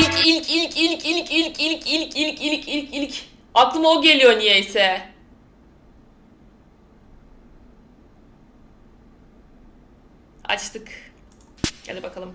ilk ilk ilk ilk ilk ilk ilk ilk ilk ilk ilk ilk. Aklıma o geliyor niyeyse. Açtık. Hadi bakalım.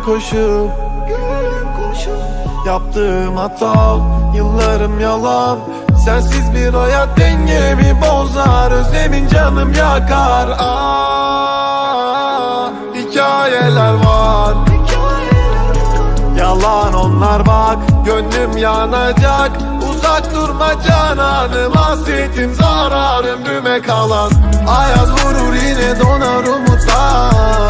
gülüm koşup Gülüm koşup. Yaptığım hata yıllarım yalan. Sensiz bir hayat dengemi bozar. Özlemin canım yakar. Ah, Hikayeler var. Yalan onlar bak Gönlüm yanacak. Uzak durma cananım Hasretim zararım. Düme kalan Ayaz vurur yine donar umutlar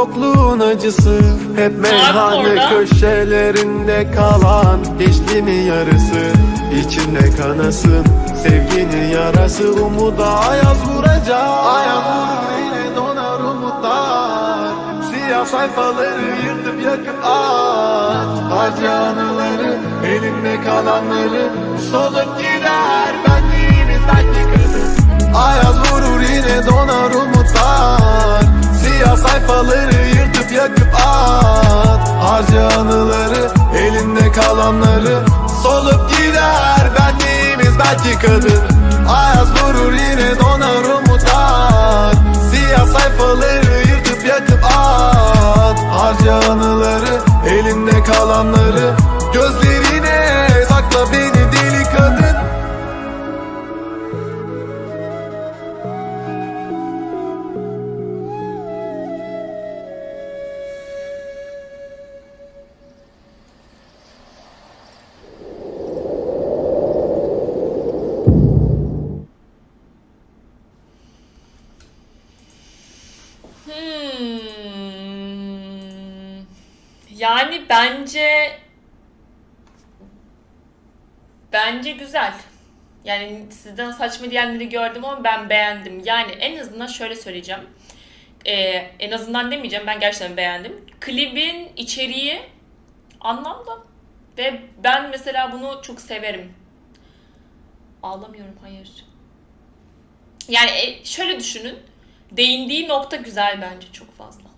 Yokluğun acısı Hep meyhane köşelerinde kalan Gençliğimin yarısı? İçinde kanasın Sevginin yarası umuda ayaz vuracak. Ayaz vurur yine donar umutlar. Siyah sayfaları yırtıp yakıp at Harca anıları elinde kalanları Solup belki kadın Ayaz vurur yine donar umutlar. Siyah sayfaları yırtıp yakıp at Yani bence bence güzel. Yani sizden saçma diyenleri gördüm ama ben beğendim. Yani en azından şöyle söyleyeceğim. Ee, en azından demeyeceğim ben gerçekten beğendim. Klibin içeriği anlamda. Ve ben mesela bunu çok severim. Ağlamıyorum hayır. Yani e, şöyle düşünün. Değindiği nokta güzel bence çok fazla.